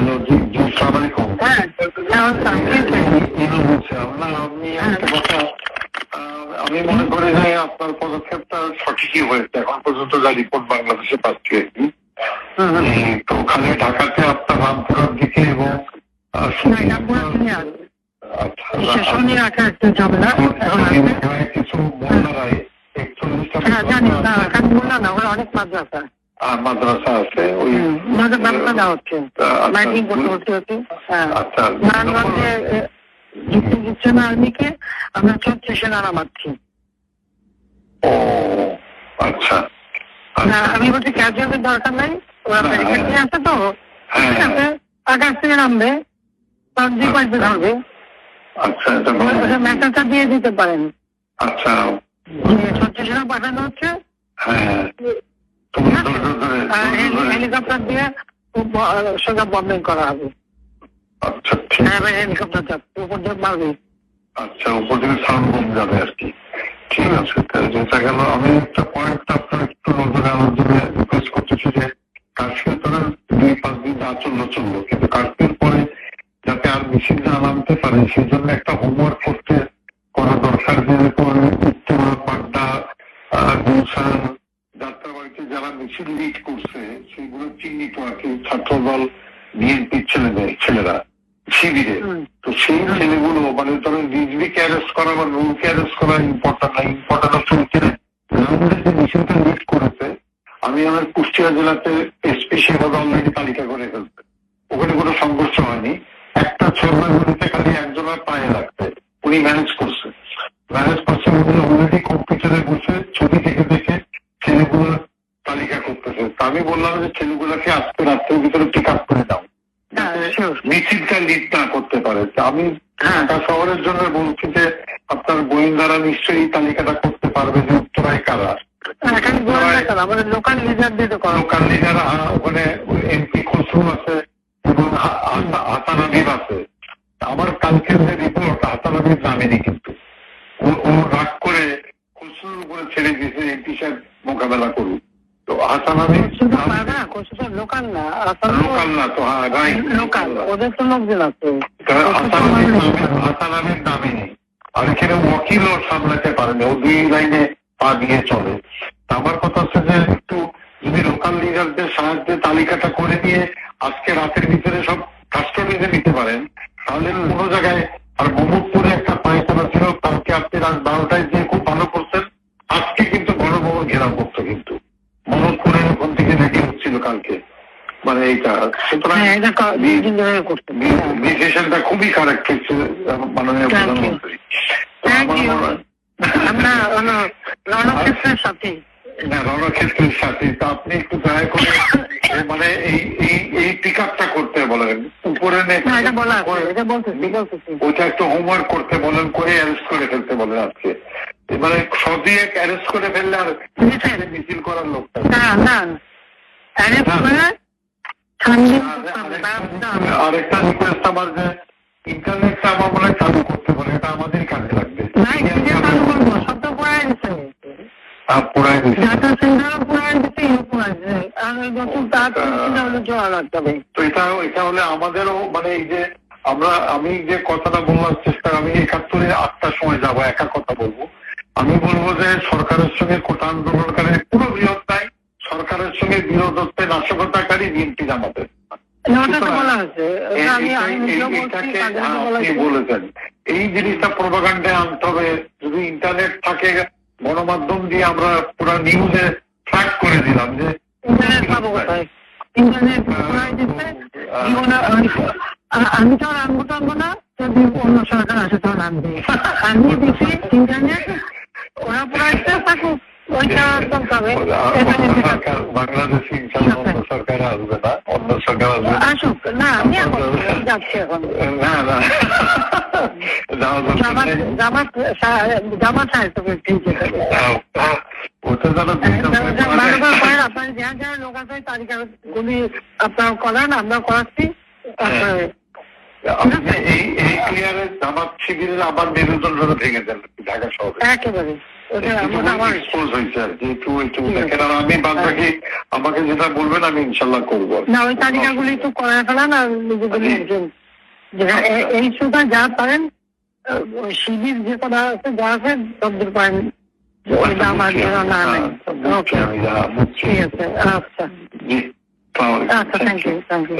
Hello জি জি সালাম আলাইকুম হ্যাঁ ইনু বলছিলাম না আপনি একটা কথা আহ, আমি মনে করি যে আপনার পদক্ষেপটা সঠিকই হয়েছে। এখন পর্যন্ত যা রিপোর্ট বাংলাদেশে পাচ্ছি তো ওখানে ঢাকাতে আপনার রামপুরার দিকে এবং আচ্ছা এখানে কিছু মহিলারাই একচল্লিশটা হ্যাঁ অনেক মাদ্রাসা। মাদ্রাসা আছে ওই মাদ্রাসা হচ্ছে আচ্ছা, মাইকিং করতে হচ্ছে হ্যাঁ। আচ্ছা যুক্ত দিচ্ছে না আর্মিকে আমরা চলছে সেনা নামাচ্ছি। ও আচ্ছা আচ্ছা। আমি বলছি ক্যাজুয়ালের দরকার নাই ওরা হ্যাঁ, ব্যারিকেড নিয়ে আসে তো। হ্যাঁ, ঠিক আছে আকাশ থেকে নামবে দুই পাশে ধরবে আচ্ছা মেসেজটা দিয়ে দিতে পারেন। আচ্ছা। চলছে সেনা পাঠানো হচ্ছে। হ্যাঁ। ধৈর্য হেলি- ধরে- হেলিকপ্টার দিয়ে ব- সোজা বম্বিং করা হবে। আচ্ছা ঠিক। হ্যাঁ হেলিকপ্টার যাচ্ছে উপর দিয়ে মারবে। আচ্ছা উপর থেকে সাউন্ড কম যাবে আর কি। ঠিক আছে যেটা গেল আমি একটা পয়েন্ট আপনার একটু নজরে আনার জন্য রিকোয়েস্ট করতেছি যে কাশ্মীর তোরা দুই পাঁচ দিন চলল কিন্তু কাশ্মীর পরে যাতে আর মিছিল না নামতে পারে সেই জন্য একটা হোমওয়ার্ক লিড করছে সেগুলো চিহ্নিত আর কি ছাত্রদল বিএনপির ছেলেদের ছেলেরা শিবিরে। তো সেই ছেলেগুলো মানে ধরো রিজভিকে অ্যারেস্ট করা বা রুলকে অ্যারেস্ট করা ইম্পর্টেন্ট না ইম্পর্টেন্ট হচ্ছে ওই যে মিছিলটা লিড করেছে আমি আমার কুষ্টিয়া জেলাতে এসপি সেভাবে অলরেডি তালিকা করে ফেলছে। ওখানে কোনো সংঘর্ষ হয়নি। একটা ছোড়বাগুলিতে খালি একজনের পায়ে লাগছে। উনি ম্যানেজ করছে। ম্যানেজ করছে উনি অলরেডি কম্পিউটারে বসে ছবি দেখে হ্যাঁ, মিছিলটা লিড না করতে পারে। আমি হ্যাঁ। ঢাকা শহরের জন্য বলছি যে আপনার গোয়েন্দারা নিশ্চয়ই তালিকাটা করতে পারবে যে উত্তরায় কারা? এখানে গোয়েন্দা কেন? আমাদের লোকাল লিডার দিয়ে তো লোকাল লিডার ওখানে এমপি খসরু আছে এবং হাসান আছে। আমার কালকের যে রিপোর্ট হাসান হাবিব নামেনি কিন্তু। ও রাগ করে খসরুর উপরে ছেড়ে দিয়েছে এমপি সাহেব মোকাবেলা করুক। লোকাল না লোকাল না তো হ্যাঁ লোকাল ওদের তো লোকজন আছে হাসান হাবিব নামে- হাসান হাবিব নামে নেই আর এখানে ওয়াকিলও সামলাতে পারেনি ও দুই লাইনে পা দিয়ে চলে আমার কথা হচ্ছে যে একটু যদি লোকাল লিডারদের সাহায্যে তালিকাটা করে দিয়ে আজকে রাতের ভিতরে সব কাস্টডিতে নিতে পারেন তাহলে কোনো জায়গায় আর মোহাম্মদপুরে একটা পায়খানা ছিল কালকে আপনি রাত বারোটায় যে খুব ভালো করছেন আজকে কিন্তু গণভবন ঘেরাও কালকে। মানে এইটা সুতরাং হ্যাঁ ডিসিশনটা খুবই কারেক্ট হচ্ছে মাননীয় প্রধানমন্ত্রী. মনে হয়- রণক্ষেত্রের সাথে। না রণক্ষেত্রের সাথে। তো আপনি একটু দয়া করে মানে এই এই এই পিক আপটা করতে বলেন। উপরে ওইটা একটু হোমওয়ার্ক করতে বলেন করে অ্যারেস্ট করে ফেলতে বলেন আজকে। মানে সদিয়ে অ্যারেস্ট করে ফেললে আর মিছিল। মিছিল করার লোকটা না না। অ্যারেস্ট করে ঠান্ডি করতে হবে, ব্যবস্থা হবে। আরেকটা রিকোয়েস্ট আমার যে ইন্টারনেটটা আমার মনে চালু করতে বলে এটা আমাদের কাজে লাগবে। আমাদেরও মানে এই যে আমরা আমি যে কথাটা বলার চেষ্টা আমি একাত্তরে আটটার সময় যাব একা কথা বলব। আমি বলব যে সরকারের সঙ্গে কোটা আন্দোলনকারী পুরো নাই সরকারের সঙ্গে বিরোধ হচ্ছে নাশকতাকারী বিএনপি। বলেছেন। এই জিনিসটা প্রোপাগান্ডে আনতে হবে। যদি ইন্টারনেট থাকে গণমাধ্যম দিয়ে আমরা পুরো নিউজে ট্র্যাক করে দিলাম যে আমি- তো আনব টানবো না। যদি অন্য সরকার আসে তখন আনবে আমি দিচ্ছি ইন্টারনেট ওরা পুরাইতে থাকুক। বাংলাদেশে অন্য সরকার আসবে না অন্য সরকার আসবে আসুক না আমি এখন যাচ্ছি এখন না না ঠিক ওটা আপনার লোক আছে করেন আমরা করাচ্ছি তারপরে এই এই ক্লিয়ারে জামাত শিবিরের আবার নির্বাচন ভেঙে দেন ঢাকা শহরে একেবারে আমাকে যেটা বলবেন আমি ইনশাল্লাহ করব না ওই তালিকাগুলি একটু করে ফেলান আর লোকজন যেটা এ- এই সুতা যা পারেন শিবির যে কটা আছে যা আছে সবদের পারেন। বুঝছি ঠিক আছে আচ্ছা। আচ্ছা থ্যাংক ইউ থ্যাংক ইউ